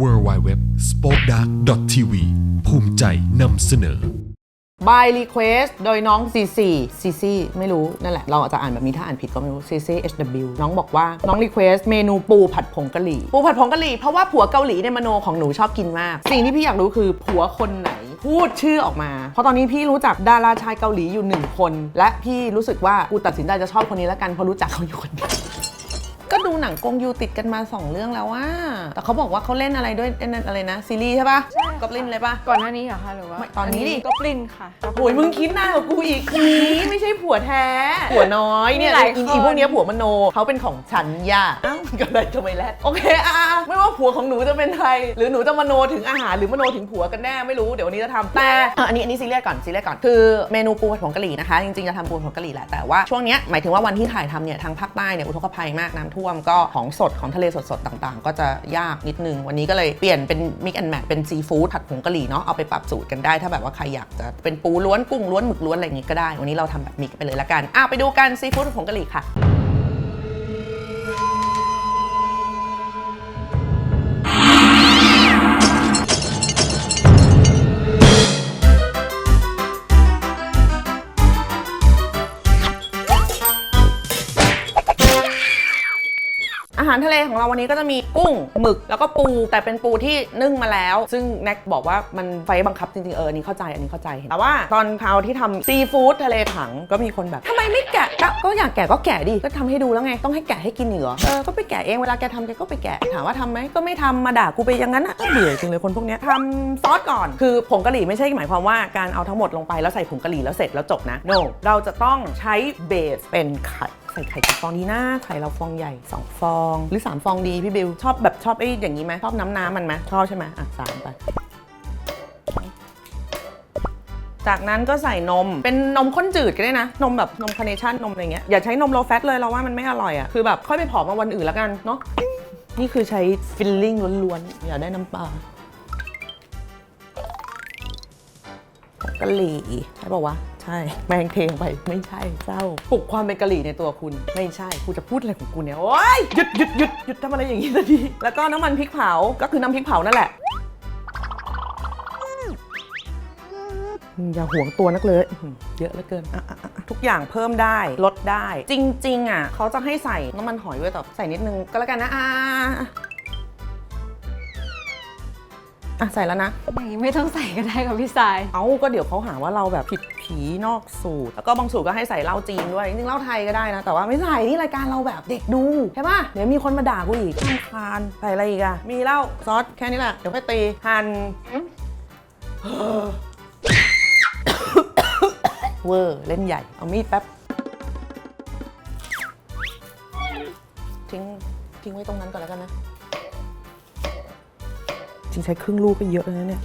w w w s p o k e d a r k t v ภูมิใจนำเสนอ by request โดยน้องซีซีซีซีไม่รู้ นั่นแหละ เราอาจจะอ่านแบบนี้ถ้าอ่านผิดก็ไม่รู้ซีซี HW น้องบอกว่าน้อง request เมนูปูผัดผงกะหรี่ ปูผัดผงกะหรี่ เพราะว่าผัวเกาหลีในมโนของหนูชอบกินมาก สิ่งที่พี่อยากรู้คือผัวคนไหน พูดชื่อออกมา เพราะตอนนี้พี่รู้จักดาราชายเกาหลีอยู่หนึ่งคน และพี่รู้สึกว่ากูตัดสินใจจะชอบคนนี้แล้วกันเพราะรู้จักเขาอยู่คนเดียว ก็ดูหนังกงยูติดกันมาสองเรื่องแล้วว่า แต่เขาบอกว่าเขาเล่นอะไรด้วยเล่นอะไรนะ ซีรีส์ใช่ปะก็เล่นเลยปะ ก่อนหน้านี้เหรอคะหรือว่าไม่ตอนนี้ดิ ก็ปลินค่ะ โอ้ยมึงคิดหน้ากับกูอีกนี้ไม่ใช่ผัวแท้ ผัวน้อยเนี่ยมีหลายอีคน อีพวกเนี้ยผัวมโนเขาเป็นของฉันย่าอ้าวก็เลยทำไมแรดโอเคอะๆไม่ว่าผัวของหนูจะเป็นใคร หรือหนูจะมโนถึงอาหารหรือมโนถึงผัวกันแน่ไม่รู้เดี๋ยววันนี้จะทำแต่อะอันนี้อันนี้ซีเรียสก่อนซีเรียสก่อนคือเมนูปูผัดผงกะหรี่นะคะ จริงๆจะทำปูผัดผงกะหรี่แหละแต่ว่าช่วงเนี้ยหมายถึงว่าวันที่ถ่ายทำเนี่ยทางภาคใต้เนี่ยอุทกภัยมากน้ำท่วมก็ของสดของทะเลสดๆ ต่างๆ ก็จะยากนิดนึง วันนี้ก็เลยเปลี่ยนเป็นมิกแอนแมทเป็นซีฟู้ดผัดผงกะหรี่เนาะเอาไปปรับสูตรกันได้ ถ้าแบบว่าใครอยากจะเป็นปูล้วนกุ้งล้วนหมึกล้วนอะไรอย่างงี้ก็ได้ วันนี้เราทำแบบมิกไปเลยละกันอะไปดูกันซีฟู้ดผงกะหรี่ค่ะ หารทะเลของเราวันนี้ก็จะมีกุ้งหมึกแล้วก็ปู แต่เป็นปูที่นึ่งมาแล้ว ซึ่งแน็กบอกว่ามันไฟบังคับจริงๆเอออันนี้เข้าใจอันนี้เข้าใจแต่ว่าตอนคราวที่ทำซีฟู้ดทะเลถังก็มีคนแบบทำไมไม่แกะก็ก็อยากแกะก็แกะดิก็ทำให้ดูแล้วไงต้องให้แกะให้กินอีกเหรอเออก็ไปแกะเองเวลาแกทำแกก็ไปแกะถามว่าทำไหมก็ไม่ทำมาด่ากูไปอย่างนั้นอะก็เบื่อจริงเลยคนพวกเนี้ยทำซอสก่อนคือผงกะหรี่ไม่ใช่หมายความว่าการเอาทั้งหมดลงไปแล้วใส่ผงกะหรี่แล้วเสร็จแล้วจบนะ no เราจะต้องใช้เบสเป็นไข่ ใส่ไข่กี่ฟองดีนะไข่เราฟองใหญ่ 2 ฟอง หรือ 3 ฟองดีพี่บิวชอบแบบชอบไอ้อย่างนี้ไหมชอบน้ำน้ำมันไหมชอบใช่ไหมอะสามไปจากนั้นก็ใส่นม เป็นนมข้นจืดก็ได้นะ นมแบบนมคาร์เนชั่นนมอะไรเงี้ย อย่าใช้นมโลแฟตเลยเราว่ามันไม่อร่อยอะ่ะ คือแบบค่อยไปผอมมาวันอื่นแล้วกันเนาะ นี่คือใช้ฟิลลิ่งล้วนๆ อย่าได้น้ำปลาผงกะหรี่ใช่ป่าวะ ใช่แมงเทงไปไม่ใช่เศร้าปลุกความเป็นกะหรี่ในตัวคุณ ไม่ใช่กูจะพูดอะไรของกูเนี่ยโอ๊ยหยุดหยุดหยุดหยุดทำอะไรอย่างนี้สักทีแล้วก็น้ำมันพริกเผาก็คือน้ำพริกเผานั่นแหละอืมอย่าห่วงตัวนักเลยอื้อหือเยอะเหลือเกินอะอะอะทุกอย่างเพิ่มได้ลดได้ จริง ๆ อะ เขาจะให้ใส่น้ำมันหอยด้วยแต่ใส่นิดนึงก็แล้วกันนะอะ อะอะอะใส่แล้วนะ อย่างนี้ไม่ต้องใส่ก็ได้ค่ะพี่สาย เอาก็เดี๋ยวเขาหาว่าเราแบบผิดผีนอกสูตร แล้วก็บางสูตรก็ให้ใส่เหล้าจีนด้วย จริงๆเหล้าไทยก็ได้นะ แต่ว่าไม่ใส่นี่รายการเราแบบเด็กดู ใช่ปะเดี๋ยวมีคนมาด่ากูอีกข้ามคานใส่อะไรอีกอะมีเหล้าซอสแค่นี้แหละ เดี๋ยวค่อยตีหั่นเวอร์เล่นใหญ่ เอามีดแป๊บ ทิ้งทิ้งไว้ตรงนั้นก่อนแล้วกันนะจ ริงใช้ครึ่งลูกก็เยอะเลยนะเนี่ย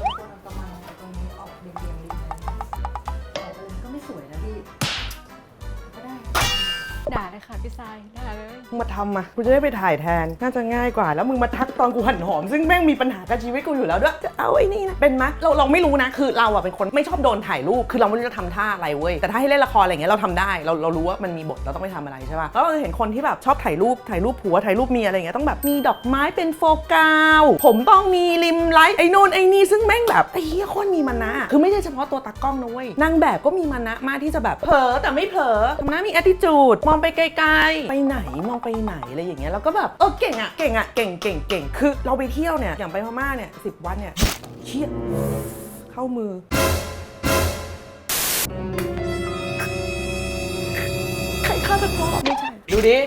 ด่าเลยค่ะพี่สายด่าเลยมึงมาทำมากูจะได้ไปถ่ายแทน น่าจะง่ายกว่า แล้วมึงมาทักตอนกูหั่นหอม ซึ่งแม่งมีปัญหากับชีวิตกูอยู่แล้วด้วยจะเอาไอ้นี่นะเป็นไหมเราเราไม่รู้นะ คือเราอะเป็นคนไม่ชอบโดนถ่ายรูป คือเราไม่รู้จะทำท่าอะไรเว้ย แต่ถ้าให้เล่นละครอะไรเงี้ยเราทำได้ เราเรารู้ว่ามันมีบทเราต้องไปทำอะไรใช่ป่ะ แล้วเราจะเห็นคนที่แบบชอบถ่ายรูป ถ่ายรูปผัว ถ่ายรูปเมียอะไรเงี้ยต้องแบบมีดอกไม้เป็นโฟกัสผมต้องมีริมไลท์ไอ้นู่นไอ้นี่ซึ่งแม่งแบบไอ้เหี้ยโคนมีมานะ คือไม่ใช่เฉพาะตัวตากล้องนะเว้ยนางแบบก็มีมานะมากที่จะแบบเผลอแต่ไม่เผลอทำหน้ามี attitude มองไปไกลๆ ไปไหนมองไปไหนอะไรอย่างเงี้ยแล้วก็แบบเออเก่งอะเก่งอะเก่งเก่งเก่งคือเราไปเที่ยวเนี่ยอย่างไปพม่าเนี่ยสิบวันเนี่ยเชี่ยเข้ามือใครฆ่าตะกร้อไม่ใช่ ดูดิ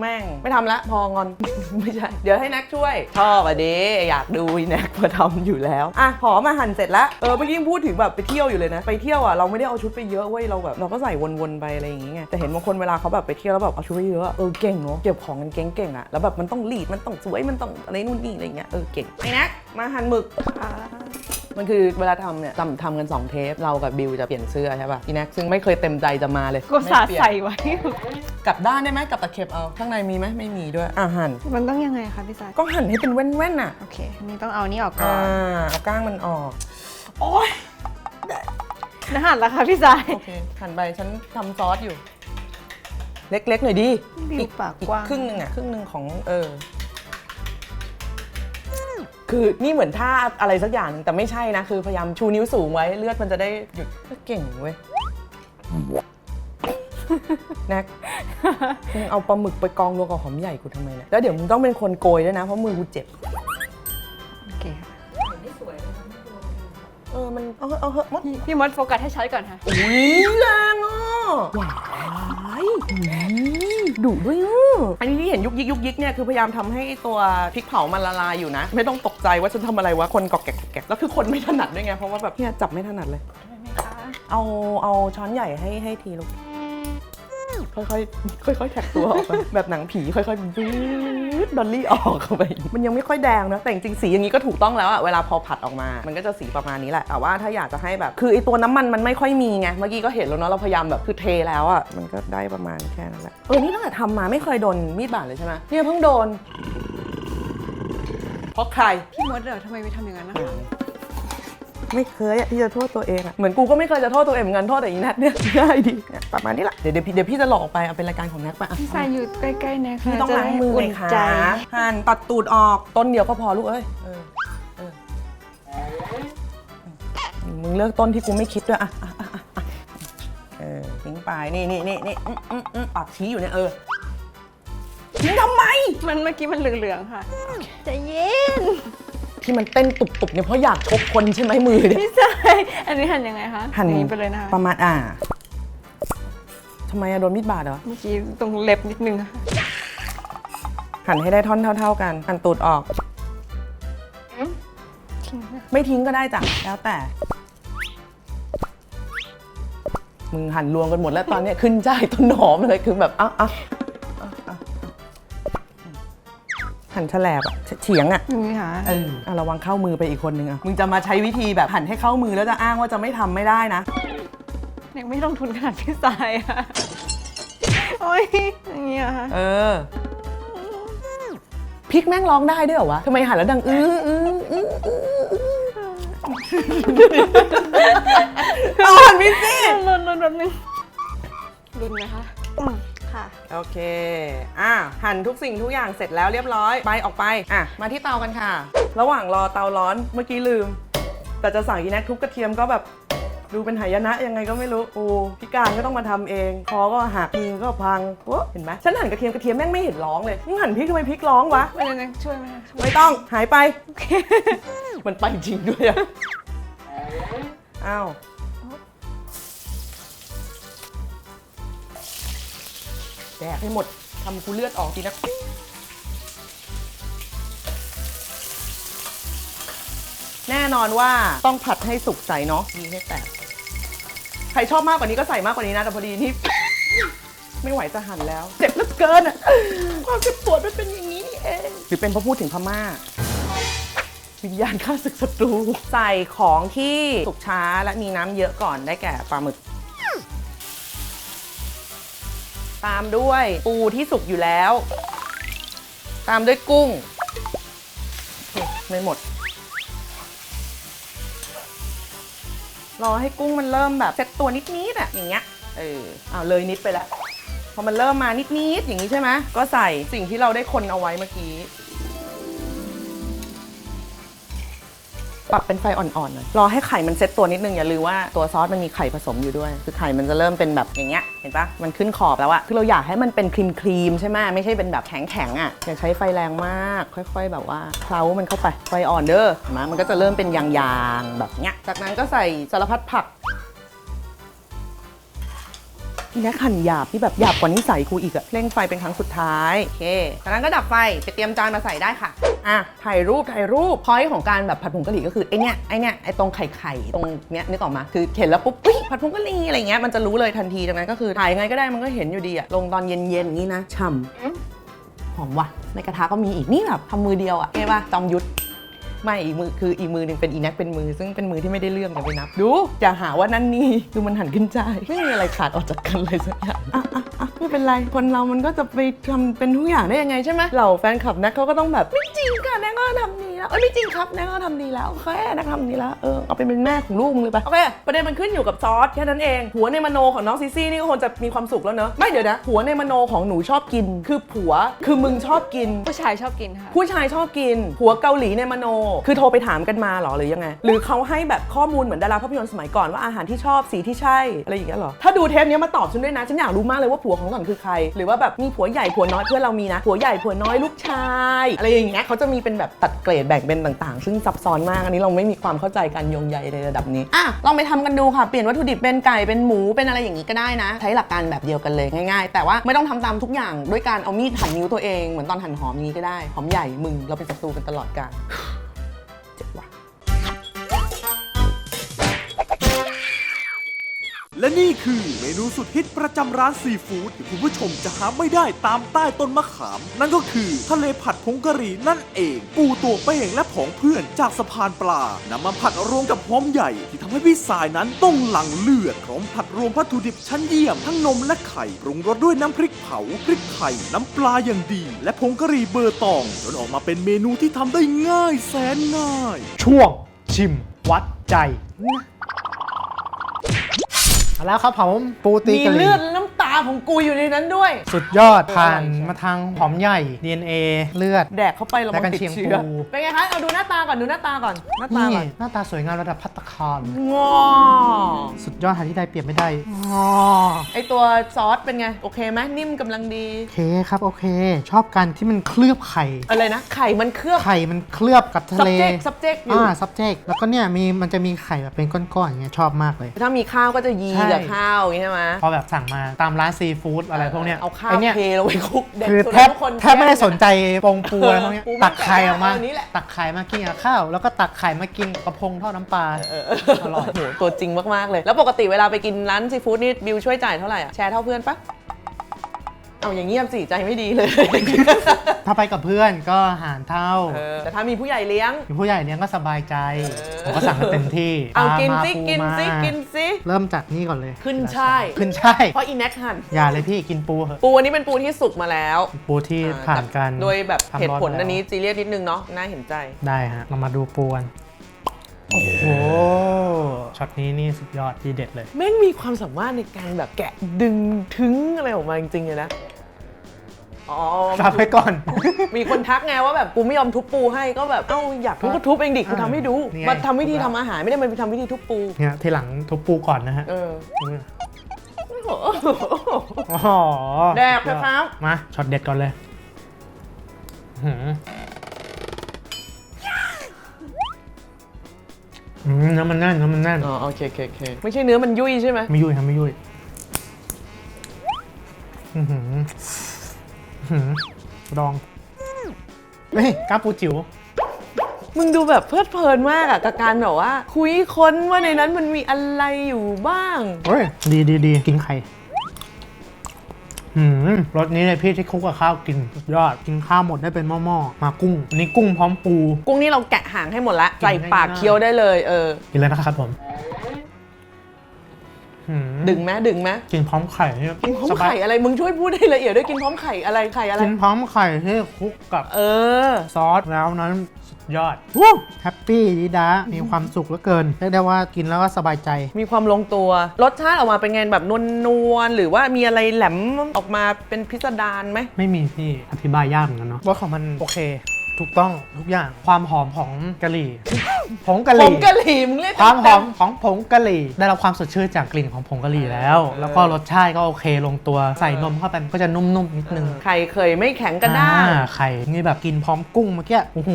แม่ง ไม่ทำละพองอน ไม่ใช่ เดี๋ยวให้แน็กช่วย ชอบอะดิอยากดูอีแน็กมาทำอยู่แล้ว อะหอมมาหั่นเสร็จแล้วเออเมื่อกี้ยังพูดถึงแบบไปเที่ยวอยู่เลยนะ ไปเที่ยวอะเราไม่ได้เอาชุดไปเยอะเว้ยเราแบบเราก็ใส่วนๆไปอะไรอย่างเงี้ยแต่เห็นบางคนเวลาเขาแบบไปเที่ยวแล้วแบบเอาชุดไปเยอะเออเก่งเนาะเก็บของกันเก่งๆอะแล้วแบบมันต้องรีดมันต้องสวยมันต้องอะไรนู่นนี่อะไรเงี้ยเออเก่งไอ้แน็กมาหั่นหมึกอ่า มันคือเวลาทำเนี่ยทำทำกัน 2 เทป เรากับบิวจะเปลี่ยนเสื้อใช่ป่ะอีแน็กซึ่งไม่เคยเต็มใจจะมาเลยก็สาไม่เปลี่ยนใส่ไว้ กลับด้านได้ไหมกลับตะเข็บเอา ข้างในมีไหมไม่มีด้วยอะหั่นมันต้องยังไงคะพี่สายก็หั่นให้เป็นแว่นๆน่ะโอเคอันนี่ต้องเอานี่ออกก่อ่าอนเอาก้างมันออกโอ๊ยนะหันแล้วค่ะพี่สายโอเคหั่นไปฉันทำซอสอยู่ เล็กๆหน่อยดิบิวปากอีกกว้าง ครึ่งหนึ่งอะครึ่งหนึ่งของเออ คือนี่เหมือนท่าอะไรสักอย่างหนึ่งแต่ไม่ใช่นะ คือพยายามชูนิ้วสูงไว้เลือดมันจะได้หยุดก็เก่งเว้ยแน็กมึงเอาปลาหมึกไปกองรวมกับหอมใหญ่กูทำไมเนี่ยแล้วเดี๋ยวมึงต้องเป็นคนโกยด้วยนะ เพราะมือกูเจ็บ โอเคค่ะเออ มันเอาเถอะเอาเหอะมดพี่พี่มดโฟกัสให้ชัดก่อนค่ะอุ้ยแรงอะว้าย ดุด้วยอะอันนี้ที่เห็นยุกยิกยุกยิกเนี่ยคือพยายามทำให้ตัวพริกเผามันละลายอยู่นะ ไม่ต้องตกใจว่าฉันทำอะไรวะคนกอกแกกกอกแกกแล้วคือคนไม่ถนัดด้วยไงเพราะว่าแบบเนี่ยจับไม่ถนัดเลย เอาเอาช้อนใหญ่ให้ให้ทีลูกค่อยๆค่อยๆแท็กตัวออกไปแบบหนังผีค่อยๆวิด ดอลลี่ออกเข้าไป มันยังไม่ค่อยแดงนะ แต่จริงๆสีอย่างนี้ก็ถูกต้องแล้วอะเวลาพอผัดออกมา มันก็จะสีประมาณนี้แหละ แต่ว่าถ้าอยากจะให้แบบ คือไอตัวน้ำมันมันไม่ค่อยมีไง เมื่อกี้ก็เห็นแล้วเนาะ เราพยายามแบบคือเทแล้วอะมันก็ได้ประมาณแค่นั้นแหละ เออ นี่ตั้งแต่ทำมาไม่เคยโดนมีดบาดเลยใช่ไหมเนี่ยเพิ่งโดน เพราะใคร พี่มดเดี๋ยวทำไมไปทำอย่างนั้นนะคะ ไม่เคยอะที่จะโทษตัวเองอะเหมือนกูก็ไม่เคยจะโทษตัวเองเหมือนกันโทษแต่อีนัทเนี่ยง่ายดีเนี่ยประมาณนี้แหละเดี๋ยวเดี๋ยวพี่เดี๋ยวพี่จะหลอกไปเอาเป็นรายการของนัทไปอะพี่สายอยู่ใกล้ๆนะคะพี่ต้องล้างมือจะไงได้คะใจ หั่นตัดตูดออกต้นเดียวก็พอลูกเอ้ยเออเออมึงเลือกต้นที่กูไม่คิดด้วยอะอะอะอะอะเออทิ้งไปนี่นี่นี่นี่อืมอืมอืมปากชี้อยู่เนี่ยเออทิ้งทำไม มันเมื่อกี้มันเหลืองๆค่ะ ใจเย็น ที่มันเต้นตุบๆเนี่ยเพราะอยากชกคนใช่ไหมมือเนี่ยพี่สายอันนี้หั่นยังไงคะหั่นอย่างนี้ไปเลยนะคะ ประมาณอ่าทำไมอะโดนมีดบาดเหรอ เมื่อกี้ตรงเล็บนิดนึงค่ะหั่นให้ได้ท่อนเท่า ๆกันหั่นตูดออก ทิ้งนะไม่ทิ้งก็ได้จ้ะแล้วแต่ มึงหั่นรวมกันหมดแล้วตอนเนี้ยขึ้นใจายต้นหอมเลยคือแบบอะอะอะ หั่นแฉลบอะเฉียงอะอย่างนี้ค่ะเอออะระวังเข้ามือไปอีกคนนึงอะมึงจะมาใช้วิธีแบบหั่นให้เข้ามือแล้วจะอ้างว่าจะไม่ทำไม่ได้นะ ยังไม่ลงทุนขนาดพี่สายอะโอ้ยอย่างนี้เหรอะคะเออพริกแม่งร้องได้ด้วยเหรอวะทำไมหั่นแล้วดังอื้ออื้ออื้ออื้อเอาหั่นพี่สิ ลุนลุนแบบนึงลุนนะคะอืม ค่ะ โอเค อะหั่นทุกสิ่งทุกอย่างเสร็จแล้วเรียบร้อย ไปออกไป อะ มาที่เตากันค่ะ ระหว่างรอเตาร้อนเมื่อกี้ลืม แต่จะสั่งอีแน็กทุบกระเทียมก็แบบดูเป็นหายนะยังไงก็ไม่รู้โอ้พิการก็ต้องมาทำเอง คอก็หักมือก็พังโอ้เห็นไหมฉันหั่นกระเทียมกระเทียมแม่งไม่เห็นร้องเลยมึงหั่นพริกทำไมพริกร้องวะไม่ได้นะช่วยไหมคะไม่ต้องหายไป มันไปจริงด้วยอะอ้าว ดกให้หมดทำกูเลือดออกทีนะแน่นอนว่าต้องผัดให้สุกใสเนาะมีให้แตกใครชอบมากกว่านี้ก็ใส่มากกว่านี้นะ แต่พอดีนี่ ไม่ไหวจะหั่นแล้ว เจ็บเหลือเกินอะความเจ็บปวดมันเป็นอย่างนี้นี่เองหรือเป็นเพราะพูดถึงพม่าวิญญาณข้าศึกศัตรู ใส่ของที่สุกช้าและมีน้ำเยอะก่อนได้แก่ปลาหมึก ตามด้วยปูที่สุกอยู่แล้ว ตามด้วยกุ้ง ไม่หมด รอให้กุ้งมันเริ่มแบบเซ็ตตัวนิดๆอะอย่างเงี้ย เออเอาเลยนิดไปแล้วพอมันเริ่มมานิดๆอย่างนี้ใช่ไหมก็ใส่สิ่งที่เราได้คนเอาไว้เมื่อกี้ ปรับเป็นไฟอ่อนๆหน่อยรอให้ไข่มันเซ็ตตัวนิดนึงอย่าลืมว่าตัวซอสมันมีไข่ผสมอยู่ด้วย คือไข่มันจะเริ่มเป็นแบบอย่างเงี้ยเห็นปะมันขึ้นขอบแล้วอะคือเราอยากให้มันเป็นครีมครีมๆใช่ไหมไม่ใช่เป็นแบบแข็งๆอะอย่าใช้ไฟแรงมาก ค่อย ๆ แบบว่าเคล้ามันเข้าไปไฟอ่อนเด้อเห็นไหมมันก็จะเริ่มเป็นยางๆแบบเนี้ยจากนั้นก็ใส่สารพัดผัก อีแน็กหั่นหยาบที่แบบหยาบกว่านิสัยกูอีกอะเร่งไฟเป็นครั้งสุดท้ายโอเคจากนั้นก็ดับไฟไปเตรียมจานมาใส่ได้ค่ะอะถ่ายรูปถ่ายรูปพอยของการแบบผัดผงกะหรี่ก็คือไอเนี้ยไอเนี้ยไอตรงไข่ไข่ตรงเนี้ยนึกออกมาคือเห็นแล้วปุ๊บอุ้ยผัดผงกะหรี่อะไรเงี้ยมันจะรู้เลยทันทีดังนั้นก็คือถ่ายยังไงก็ได้มันก็เห็นอยู่ดีอะลงตอนเย็นๆอย่างนี้นะฉ่ำหอมว่ะในกระทะก็มีอีกนี่แบบทำมือเดียวอะเอ้ป่ะจอมยุทธ ไม่อีกมือคืออีกมือหนึ่งเป็นอีแน็กเป็นมือ ซึ่งเป็นมือที่ไม่ได้เลื่อมอย่าไปนับ ดูอย่าหาว่านั่นนี่ดูมันหันขึ้นใจไม่มีอะไรขาดออกจากกันเลยสักอย่างอะอะอะไม่เป็นไรคนเรามันก็จะไปทำเป็นทุกอย่างได้ยังไงใช่ไหมเหล่าแฟนคลับแน็กเขาก็ต้องแบบไม่จริงค่ะแน็กก็ทำนี้ แล้วเอ้ยไม่จริงครับแนกก็ทำดีแล้วโอเคแนกทำดีแล้วเออเอาไปเป็นแม่ของลูกมึงเลยไปโอเคประเด็นมันขึ้นอยู่กับซอสแค่นั้นเอง หัวในมโนของน้องซีซี่นี่ก็คงจะมีความสุขแล้วเนอะไม่เดี๋ยวนะหัวในมโนของหนูชอบกิน คือผัวคือมึงชอบกิน ผู้ชายชอบกินค่ะ ผู้ชายชอบกินหัวเกาหลีในมโน คือโทรไปถามกันมาเหรอหรือยังไง หรือเขาให้แบบข้อมูลเหมือนดาราภาพยนตร์สมัยก่อนว่าอาหารที่ชอบสีที่ใช่อะไรอย่างเงี้ยเหรอถ้าดูเทปเนี้ยมาตอบฉันด้วยนะฉันอยากรู้มากเลยว่าผัวของหล่อนคือใคร หรือว่าแบบมีผัวใหญ่ผัวน้อยเพื่อนเรามีนะผัวใหญ่ผัวน้อยลูกชาย อะไรอย่างเงี้ยเขาจะมีเป็นแบบตัดเกรดแบ่บ่งเป็นต่างๆ ซึ่งซับซ้อนมากอันนี้เราไม่มีความเข้าใจการโยงใยในระดับนี้อะลองไปทำกันดูค่ะ เปลี่ยนวัตถุดิบเป็นไก่เป็นหมูเป็นอะไรอย่างนี้ก็ได้นะ ใช้หลักการแบบเดียวกันเลยง่ายๆ แต่ว่าไม่ต้องทำตามทุกอย่างด้วยการเอามีดหั่นนิ้วตัวเองเหมือนตอนหั่นหอมนี้ก็ได้หอมใหญ่มึงเราเป็นศัตรูกันตลอดกาล และนี่คือเมนูสุดฮิตประจำร้านซีฟู้ดที่คุณผู้ชมจะหาไม่ได้ตามใต้ต้นมะขาม นั่นก็คือทะเลผัดผงกะหรี่นั่นเอง ปูตัวเป้งและผองเพื่อนจากสะพานปลานำมาผัดรวมกับหอมใหญ่ ที่ทำให้พี่สายนั้นต้องหลั่งเลือดพร้อมผัดรวมวัตถุดิบชั้นเยี่ยมทั้งนมและไข่ปรุงรสด้วยน้ำพริกเผาพริกไทยน้ำปลาอย่างดี และผงกะหรี่เบอร์ตองจนออกมาเป็นเมนูที่ทำได้ง่ายแสนง่าย ช่วงชิมวัดใจ แล้วครับผมปูตีมีกะหเลืรี่อดแล้ว น้ำตาของกูอยู่ในนั้นด้วย สุดยอดผ่านใช่มาทางหอมใหญ่ DNA เลือด แดกเข้าไปเราและกัมันนติดเชียงเชื้อปูเป็นไงคะเอาดูหน้าตาก่อนดูหน้าตาก่อนหน้าตานี่ก่อนหน้าตาสวยงามระดับพัตตาคารงอสุดยอดหาที่ใดเปรียบไม่ได้งอไอตัวซอสเป็นไง โอเคไหมนิ่มกำลังดี โอเคครับโอเค ชอบการที่มันเคลือบไข่ อะไรนะ ไข่มันเคลือบ ไข่มันเคลือบกับทะเล subject subject อยู่ อ่า subject แล้วก็เนี่ยมีมันจะมีไข่แบบเป็นก้อนๆอย่างเงี้ยชอบมากเลย ถ้ามีข้าวก็จะยีใช่ กับข้าวอย่างนี้ใช่ไหมพอแบบสั่งมาตามร้านซีฟู้ดอะไรพวกเนี้ยเอาข้าวไอ้เนี่ยเทลงไปคลุกเด็กคือสุดแทบทุกคนแทบไม่ได้สนใจปงปูอะไรพวกเนี้ยปูไม่ตักไข่ออกมาเอาอันนี้แหละตักไข่มากินกับข้าว แล้วก็ตักไข่มากินกระพงทอดน้ำปลาอร่อยโหตัวจริงมากๆเลย แล้วปกติเวลาไปกินร้านซีฟู้ดนี่บิวช่วยจ่ายเท่าไหร่อะแชร์เท่าเพื่อนปะ เอาอย่างเงียบสิใจไม่ดีเลย ถ้าไปกับเพื่อนก็หารเท่า เออแต่ถ้ามีผู้ใหญ่เลี้ยงมีผู้ใหญ่เลี้ยงก็สบายใจ ผมก็สั่งกันเต็มที่เอาปลกินมาซิปูกินมาซิกินซิ เริ่มจากนี่ก่อนเลยขึ้นช่าย ขึ้นช่ายเพราะอีแน็กหั่นอย่าเลยพี่กินปูเถอะ ปูอันนี้เป็นปูที่สุกมาแล้วปูที่ผ่านการโดยแบบทำเหตุผลร้มาอันนี้แล้วซีเรียสนิดนึงเนาะน่าเห็นใจ ได้ฮะเรามาดูปูกันโอ้โหช็อตนี้นี่สุดยอดที่เด็ดเลย แม่งมีความสามารถในการแบบแกะดึงถึงอะไรออกมาจริงๆเลยนะ อ๋อรับไว้ก่อน มีคนทักไงว่าแบบกูไม่ยอมทุบปูให้ก็แบบเอ้าอยากทุบก็ทุบเองดิกูทำให้ดูนี่ไง มาทำวิธีทำอาหารไม่ได้มาทำวิธีทุบปู เนี่ยทีหลังทุบปูก่อนนะฮะเออโอ้โหแดกเถอะครับ มาช็อตเด็ดก่อนเลยหืมอืมเนื้อมันแน่นเนื้อมันแน่นอ๋อโอเคโอเคโอเคไม่ใช่เนื้อมันยุ่ยใช่ไหมไม่ยุ่ยครับไม่ยุ่ยอื้อหืออื้อ หือลองเฮ้ยกล้าปูจิ๋วมึงดูแบบเพลิดเพลินมากอะกับการแบบว่า คุยค้นว่าในนั้นมันมีอะไรอยู่บ้าง เฮ้ยดีดีดีกินไข่หืมรสนี้เลยพี่ที่คลุกกับข้าวกินสุดยอดกินข้าวหมดได้เป็นหม้อๆมากุ้งอันนี้กุ้งพร้อมปู กุ้งนี่เราแกะหางให้หมดละกินใส่ปากง่ายๆเคี้ยวได้เลยเออ กินเลยนะครับผมหืม ดึงไหมดึงไหมกินพร้อมไข่เนี่ยกินพร้อมสบายไข่อะไรมึงช่วยพูดให้ละเอียดด้วยกินพร้อมไข่อะไรไข่อะไรกินพร้อมไข่ที่คลุกกับเออซอสแล้วนั้นสุดยอดแฮปปี้ดีดามีความสุขเหลือเกินเรียกได้ว่ากินแล้วก็สบายใจ มีความลงตัวรสชาติออกมาเป็นไงแบบนวลนวลๆหรือว่ามีอะไรแหลมออกมาเป็นพิสดารไหมไม่มีพี่อธิบายยากเหมือนกันเนาะว่าของมันโอเค ถูกต้องทุกอย่างความหอมของกะหรี่ ผงกะหผรี่งกะหรี่มึงเรียกความหอมเต็ของผงกะหรี่ ได้รับความสดชื่นจากกลิ่นของผงกะหรี่แล้ว แล้วก็รสชาติก็โอเคลงตัวใส่นมเข้าไปมันก็จะนุ่มๆนิดนึงๆไข่เคยไม่แข็งกระด้างอ่ไข่นี่แบบกินพร้อมกุ้งเมื่อกี้โอ้โห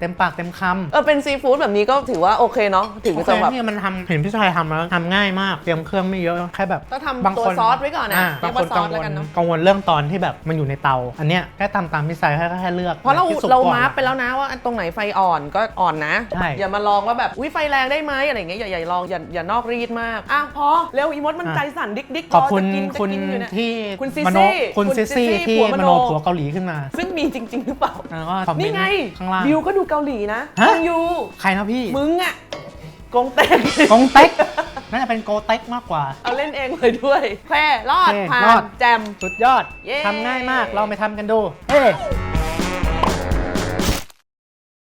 เต็มปากเต็มคำ เออเป็นซีฟู้ดแบบนี้ก็ถือว่าโอเคเนาะถึงโอเคจะแบบ เนี่ยมันทำเห็นพี่ชายทำแล้วทำง่ายมากเตรียมเครื่องไม่เยอะแค่แบบก็ทำบางตัวคนซอสไว้ก่อนนะอ่าเรีบายงกคว่านซอกัสงแล้ววกัลนเนาะกังวลเรื่องตอนที่แบบมันอยู่ในเตา อันเนี้ยแค่ตามตามพี่ชายแค่แค่เลือกเพราะเราที่สุกเราก่อนมาร์กไปแล้วนะว่าตรงไหนไฟอ่อนก็อ่อนนะ ใช่ อย่ามาลองว่าแบบอุ้ยไฟแรงได้ไหมอะไรอย่างเงี้ยอย่าอย่าลองอย่าอย่านอกรีดมากอะพอเร็วอีมดมันใจสั่นดิกดิกขอบคุณจะกินจะคุณกินอยู่เนี่ย ที่คุณซิมโนซี่คุณคุณซิซี่ซิซี่ที่ผัวมมโน โนผัวเกาหลีขึ้นมาซึ่งมีจริง ๆ หรือเปล่า แล้วก็คอมเมนนี่ต์ไงข้างล่าง บิวก็ดูเกาหลีนะฮะ มึงอยู่ ใครนะพี่มึงอะกงเต็กกงเต็กน่าจะเป็นโกเต็กมากกว่า เอาเล่นเองเลยด้วยแค่รอดโอเคผ่ารอนดแจม สุดยอดเย้ ทำง่ายมากลองไปทำกันดูเฮ้